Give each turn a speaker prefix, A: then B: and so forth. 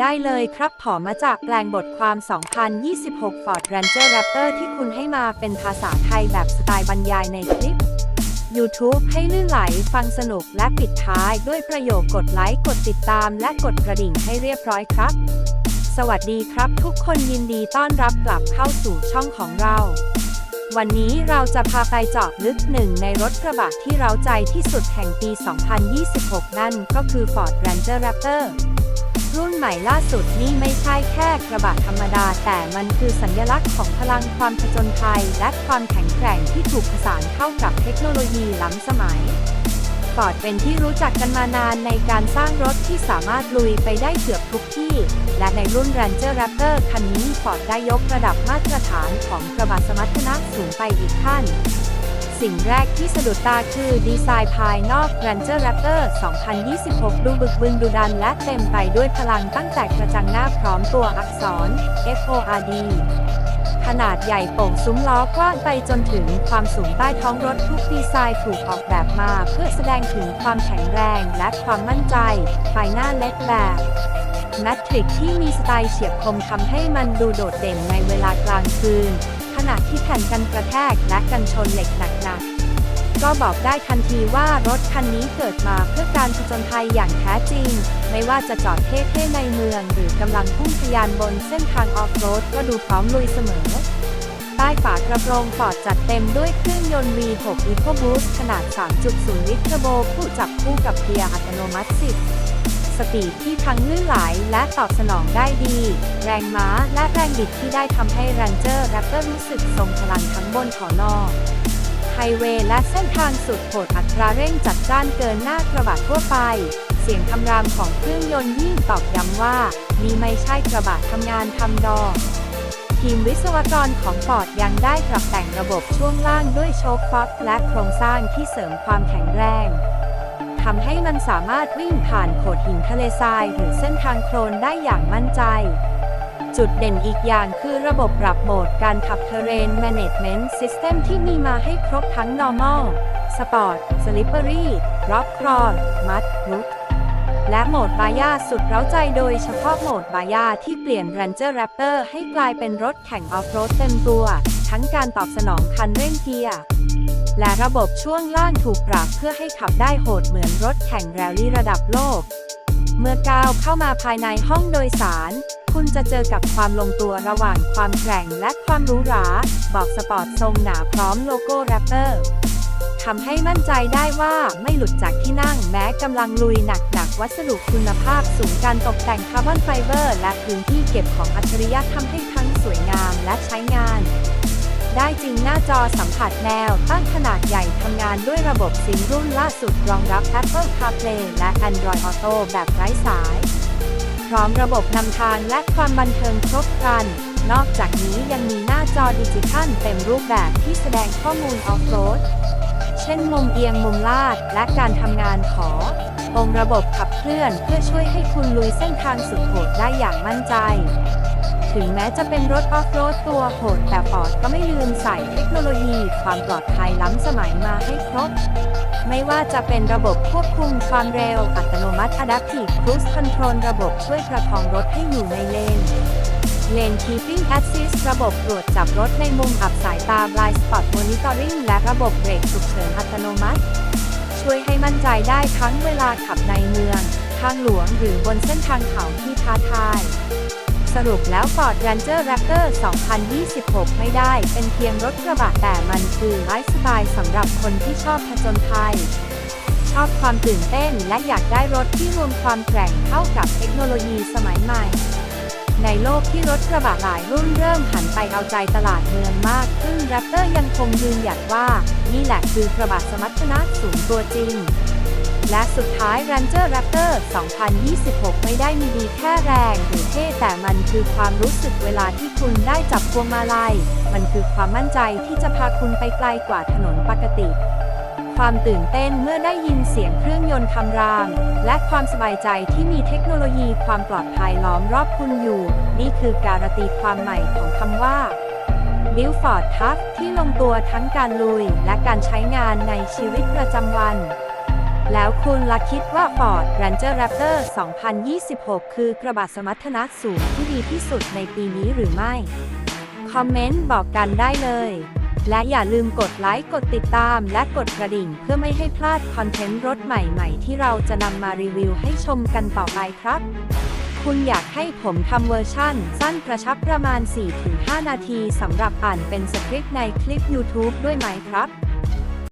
A: ได้เลยครับผอมาจากแปลงบทความ 2026 Ford Ranger Raptor ที่คุณให้มาเป็นภาษาไทยแบบสไตล์บรรยายในคลิป YouTube ให้ลื่นไหลฟังสนุกและปิดท้ายด้วยประโยคกดไลค์ กดติดตามและกดกระดิ่งให้เรียบร้อยครับ สวัสดีครับทุกคนยินดีต้อนรับกลับเข้าสู่ช่องของเรา วันนี้เราจะพาไปเจาะลึกหนึ่งในรถกระบะที่เราใจที่สุดแห่งปี 2026 นั่นก็คือ Ford Ranger Raptor รุ่นใหม่ล่าสุดนี่ไม่ใช่แค่กระบะธรรมดา แต่มันคือสัญลักษณ์ของพลังความผจญภัย และความแข็งแกร่งที่ถูกผสานเข้ากับเทคโนโลยีล้ำสมัยฟอร์ดเป็นที่รู้จักกันมานานในการสร้างรถที่สามารถลุยไปได้เกือบทุกที่ และในรุ่น Ranger Raptor คันนี้ฟอร์ดได้ยกระดับมาตรฐานของกระบะสมรรถนะสูงไปอีกขั้น สิ่งแรกที่สะดุดตาคือดีไซน์ภายนอก Ranger Raptor 2026 ดูบึกบึนดุดันและเต็มไปด้วยพลังตั้งแต่กระจังหน้าพร้อมตัวอักษร FORD ขนาดใหญ่โป่งซุ้มล้อกว้างไปจนถึงความสูงใต้ท้องรถทุกดีไซน์ถูกออกแบบมาเพื่อแสดงถึงความแข็งแรงและความมั่นใจ ไฟหน้าเล็กแบบแมทริกที่มีสไตล์เฉียบคมทำให้มันดูโดดเด่นในเวลากลางคืน ณะที่แผ่นกันกระแทกและกันชนเหล็กหนักๆ ก็บอกได้ทันทีว่ารถคันนี้เกิดมาเพื่อการผจญภัยอย่างแท้จริง ไม่ว่าจะจอดเท่ๆในเมือง หรือกำลังพุ่งทะยานบนเส้นทางออฟโรดก็ดูพร้อมลุยเสมอ ใต้ฝากระโปรงฟอร์ดจัดเต็มด้วยเครื่องยนต์ V6 EcoBoost ขนาด 3.0 ลิตรเทอร์โบผู้จับคู่กับเกียร์อัตโนมัติ10 สปีดที่ทั้งลื่นไหลและตอบสนองได้ดี แรงม้าและแรงบิดที่ได้ทำให้ Ranger Raptor รู้สึกทรงพลังทั้งบนขอนอไฮเวย์และเส้นทางสุดโหดอัตราเร่งจัดจ้านเกินหน้ากระบะทั่วไป เสียงคำรามของเครื่องยนต์ยิ่งตอกย้ำว่า นี่ไม่ใช่กระบะทำงานทำดอกทีมวิศวกรของฟอร์ดยังได้ปรับแต่งระบบช่วงล่างด้วยโชคฟ็อกและโครงสร้างที่เสริมความแข็งแรง ทำให้มันสามารถวิ่งผ่านโขดหินทะเลทรายหรือเส้นทางโคลนได้อย่างมั่นใจ จุดเด่นอีกอย่างคือระบบปรับโหมดการขับ Terrain Management System ที่มีมาให้ครบทั้ง Normal Sport Slippery Rock Crawl Mud Rut และโหมดบายาสุดเร้าใจโดยเฉพาะโหมดบายาที่เปลี่ยน Ranger Raptor ให้กลายเป็นรถแข่งออฟโรดเต็มตัว ทั้งการตอบสนองคันเร่งเกียร์ และระบบช่วงล่างถูกปรับเพื่อให้ขับได้โหดเหมือนรถแข่งแรลลี่ระดับโลก เมื่อก้าวเข้ามาภายในห้องโดยสาร คุณจะเจอกับความลงตัวระหว่างความแกร่งและความหรูหราบอกสปอร์ตทรงหนาพร้อมโลโก้แรปเตอร์ทำให้มั่นใจได้ว่าไม่หลุดจากที่นั่งแม้กำลังลุยหนักหนักวัสดุคุณภาพสูงการตกแต่งคาร์บอนไฟเบอร์ และพื้นที่เก็บของอัจฉริยะทำให้ทั้งสวยงามและใช้งาน ได้จริงหน้าจอสัมผัสแนว ตั้งขนาดใหญ่ทำงานด้วยระบบซิงรุ่นล่าสุดรองรับ Apple CarPlay และ Android Auto แบบไร้สาย พร้อมระบบนำทางและความบันเทิงครบครัน นอกจากนี้ยังมีหน้าจอดิจิทัลเต็มรูปแบบที่แสดงข้อมูลออฟโรด เช่นมุมเอียงมุมลาด และการทำงานขอองค์ระบบขับเคลื่อนเพื่อช่วยให้คุณลุยเส้นทางสุดโหดได้อย่างมั่นใจ ถึงแม้จะเป็นรถออฟโรดตัวโหดแต่ฟอร์ดก็ไม่ลืมใส่เทคโนโลยีความปลอดภัยล้ำสมัยมาให้ครบ ไม่ว่าจะเป็นระบบควบคุมความเร็วอัตโนมัติ Adaptive Cruise Control ระบบช่วยประคองรถให้อยู่ในเลนเลน Keeping Assist ระบบตรวจจับรถในมุมอับสายตา Blind Spot Monitoring และระบบเบรกฉุกเฉินอัตโนมัติ ช่วยให้มั่นใจได้ทั้งเวลาขับในเมือง ทางหลวงหรือบนเส้นทางเขาที่ท้าทาย สรุปแล้ว Ford Ranger Raptor 2026 ไม่ได้ เป็นเพียงรถกระบะแต่มันคือไลฟ์สไตล์สำหรับคนที่ชอบผจญภัย ชอบความตื่นเต้นและอยากได้รถที่รวมความแกร่งเข้ากับเทคโนโลยีสมัยใหม่ ในโลกที่รถกระบะหลายรุ่นเริ่มหันไปเอาใจตลาดเมืองมากขึ้น Raptor ยังคงยืนหยัดว่า นี่แหละคือกระบะสมรรถนะสูงตัวจริง และสุดท้าย Ranger Raptor 2026 ไม่ได้มีดีแค่แรงหรือเท่แต่มันคือความรู้สึกเวลาที่คุณได้จับพวงมาลัย มันคือความมั่นใจที่จะพาคุณไปไกลกว่าถนนปกติความตื่นเต้นเมื่อได้ยินเสียงเครื่องยนต์คำราม และความสบายใจที่มีเทคโนโลยีความปลอดภัยล้อมรอบคุณอยู่ นี่คือการันตีความใหม่ของคำว่า b i l f o r d Tough ที่ลงตัวทั้งการลุย และการใช้งานในชีวิตประจำวัน แล้วคุณล่ะคิดว่า Ford Ranger Raptor 2026 คือกระบะสมรรถนะสูงที่ดีที่สุดในปีนี้หรือไม่ คอมเมนต์บอกกันได้เลย และอย่าลืมกดไลค์ กดติดตาม และกดกระดิ่งเพื่อไม่ให้พลาดคอนเทนต์รถใหม่ๆ ที่เราจะนำมารีวิวให้ชมกันต่อไปครับ คุณอยากให้ผมทำเวอร์ชั่น สั้นกระชับประมาณ 4-5 นาทีสำหรับอ่านเป็นสคริปต์ในคลิป YouTube ด้วยไหมครับ